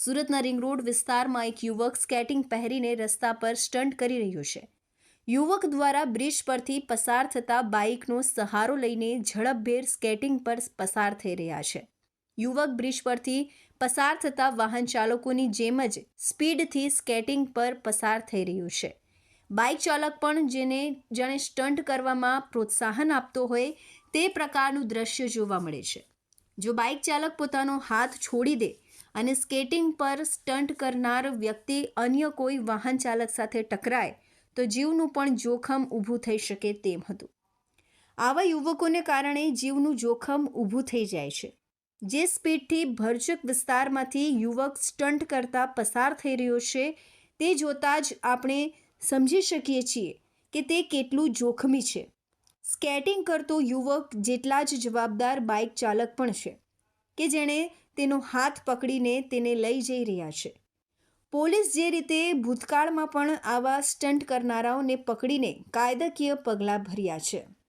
સુરતના ring road વિસ્તારમાં એક યુવક સ્કેટિંગ પહેરીને રસ્તા પર સ્ટન્ટ કરી રહ્યો છે. યુવક દ્વારા બ્રિજ પરથી પસાર થતા બાઇકનો સહારો લઈને ઝડપભેર સ્કેટિંગ પર પસાર થઈ રહ્યા છે. યુવક બ્રિજ પરથી પસાર થતા વાહન ચાલકોની જેમ જ સ્પીડથી સ્કેટિંગ પર પસાર થઈ રહ્યું છે. બાઇક ચાલક પણ જેને જાણે સ્ટન્ટ કરવામાં પ્રોત્સાહન આપતો હોય તે પ્રકારનું દ્રશ્ય જોવા મળે છે. જો બાઇક ચાલક પોતાનો હાથ છોડી દે અને સ્કેટિંગ પર સ્ટન્ટ કરનાર વ્યક્તિ અન્ય કોઈ વાહન ચાલક સાથે ટકરાય, તો જીવનું પણ જોખમ ઊભું થઈ શકે તેમ હતું. આવા યુવકોને કારણે જીવનું જોખમ ઊભું થઈ જાય છે. જે સ્પીડથી ભરચક વિસ્તારમાંથી યુવક સ્ટન્ટ કરતા પસાર થઈ રહ્યો છે, તે જોતાં જ આપણે સમજી શકીએ છીએ કે તે કેટલું જોખમી છે. સ્કેટિંગ કરતો યુવક જેટલા જ જવાબદાર બાઇક ચાલક પણ છે. કે જેણે તેનો હાથ પકડીને તેને લઈ જઈ રહ્યા છે. પોલીસ જે રીતે ભૂતકાળમાં પણ આવા સ્ટન્ટ કરનારાઓને પકડીને કાયદાકીય પગલાં ભર્યા છે.